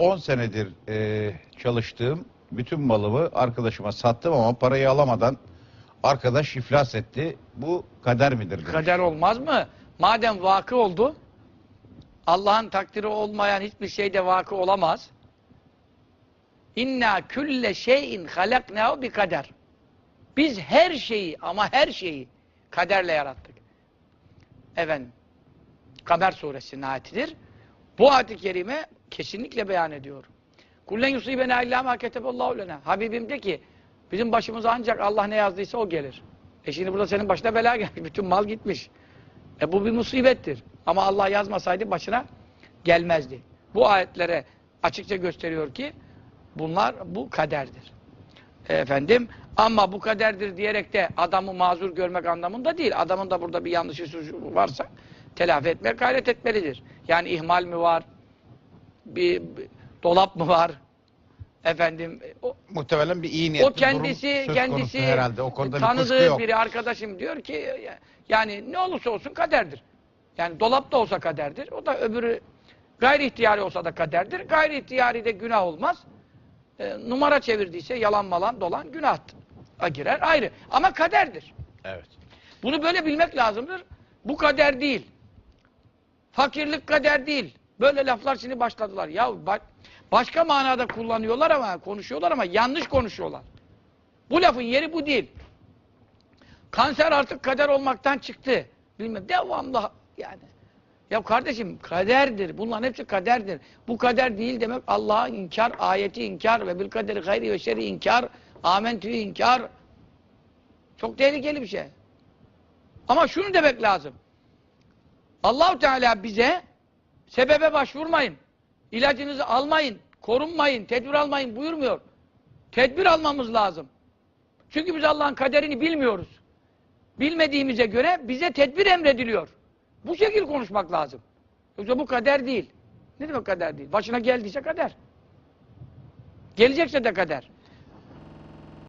10 senedir e, çalıştığım bütün malımı arkadaşıma sattım ama parayı alamadan arkadaş iflas etti. Bu kader midir? demiş. Kader olmaz mı? Madem vakı oldu, Allah'ın takdiri olmayan hiçbir şeyde vakı olamaz. İnna külle şeyin halaknahu bi kader. Biz her şeyi ama her şeyi kaderle yarattık. Efendim, Kamer suresinin ayetidir. Bu ayet-i kerime kesinlikle beyan ediyor. Kullen yusibena illa ma keteballahu lena. Habibim de ki bizim başımıza ancak Allah ne yazdıysa o gelir. E şimdi burada senin başına bela gelmiş. Bütün mal gitmiş. E bu bir musibettir. Ama Allah yazmasaydı başına gelmezdi. Bu ayetlere açıkça gösteriyor ki bunlar bu kaderdir. E, efendim ama bu kaderdir diyerek de adamı mazur görmek anlamında değil. Adamın da burada bir yanlışı varsa telafi etmeye gayret etmelidir. Yani ihmal mi var? Bir, bir dolap mı var? Efendim o, Muhtemelen bir iyi niyetli o kendisi durum kendisi herhalde. O konuda bir tanıdığı yok. biri arkadaşım diyor ki yani ne olursa olsun kaderdir. Yani dolapta olsa kaderdir. O da öbürü gayri ihtiyari olsa da kaderdir. Gayri ihtiyari de günah olmaz. E, numara çevirdiyse yalan malan dolan günah girer ayrı. Ama kaderdir. Evet. Bunu böyle bilmek lazımdır. Bu kader değil. Fakirlik kader değil. Böyle laflar şimdi başladılar. Ya ba- başka manada kullanıyorlar ama konuşuyorlar ama yanlış konuşuyorlar. Bu lafın yeri bu değil. Kanser artık kader olmaktan çıktı. Bilmem devamlı yani. Ya kardeşim kaderdir. Bunların hepsi kaderdir. Bu kader değil demek Allah'a inkar, ayeti inkar ve bil kaderi gayri ve şerri inkar, amentüyü inkar. Çok tehlikeli bir şey. Ama şunu demek lazım. Allahu Teala bize sebebe başvurmayın. İlacınızı almayın, korunmayın, tedbir almayın buyurmuyor. Tedbir almamız lazım. Çünkü biz Allah'ın kaderini bilmiyoruz. Bilmediğimize göre bize tedbir emrediliyor. Bu şekil konuşmak lazım. Yoksa bu kader değil. Ne demek kader değil? Başına geldiyse kader. Gelecekse de kader.